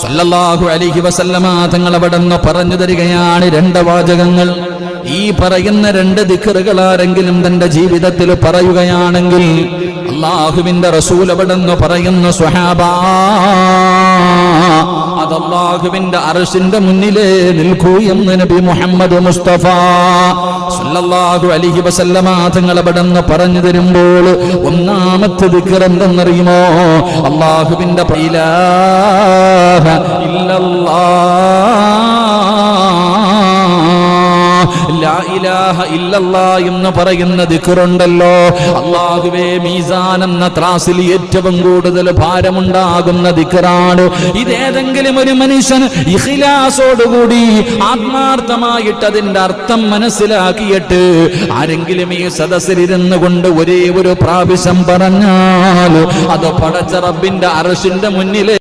സല്ലല്ലാഹു അലൈഹി വസല്ലമ തങ്ങൾ അവിടെ നിന്ന് പറഞ്ഞു തരികയാണ് രണ്ട് വാചകങ്ങൾ. ഈ പറയുന്ന രണ്ട് ദിക്കറുകൾ ആരെങ്കിലും തന്റെ ജീവിതത്തിൽ പറയുകയാണെങ്കിൽ അള്ളാഹുവിന്റെ റസൂൽ അവിടെ നിന്ന് പറയുന്നു സ്വഹാബാ അത് അള്ളാഹുവിന്റെ അറസിന്റെ മുന്നിലേ നിൽക്കൂ എന്ന് നബി മുഹമ്മദ് മുസ്തഫ സല്ലല്ലാഹു അലൈഹി വസല്ലമ തങ്ങൾ അവിടെ പറഞ്ഞു തരുമ്പോൾ ഒന്നാമത്തെ ദിക്കർ എന്തെന്നറിയുമോ അള്ളാഹുവിന്റെ ഇലാഹ ഇല്ലല്ലാഹ് ലാ ഇലാഹ ഇല്ലല്ലാ എന്ന് പറയുന്ന ദിക്റുണ്ടല്ലോ അള്ളാഹുവേ മീസാൻ എന്ന ത്രാസിൽ ഏറ്റവും കൂടുതൽ ഭാരമുണ്ടാകുന്ന ദിക്റാണ് ഇതേതെങ്കിലും ഒരു മനുഷ്യൻ ഇഖിലാസോടുകൂടി ആത്മാർത്ഥമായിട്ട് അതിന്റെ അർത്ഥം മനസ്സിലാക്കിയിട്ട് ആരെങ്കിലും ഈ സദസ്സിലിരുന്ന് കൊണ്ട് ഒരേ ഒരു പ്രാവശ്യം പറഞ്ഞാൽ അത് പടച്ച റബ്ബിന്റെ അറശിന്റെ മുന്നിലെ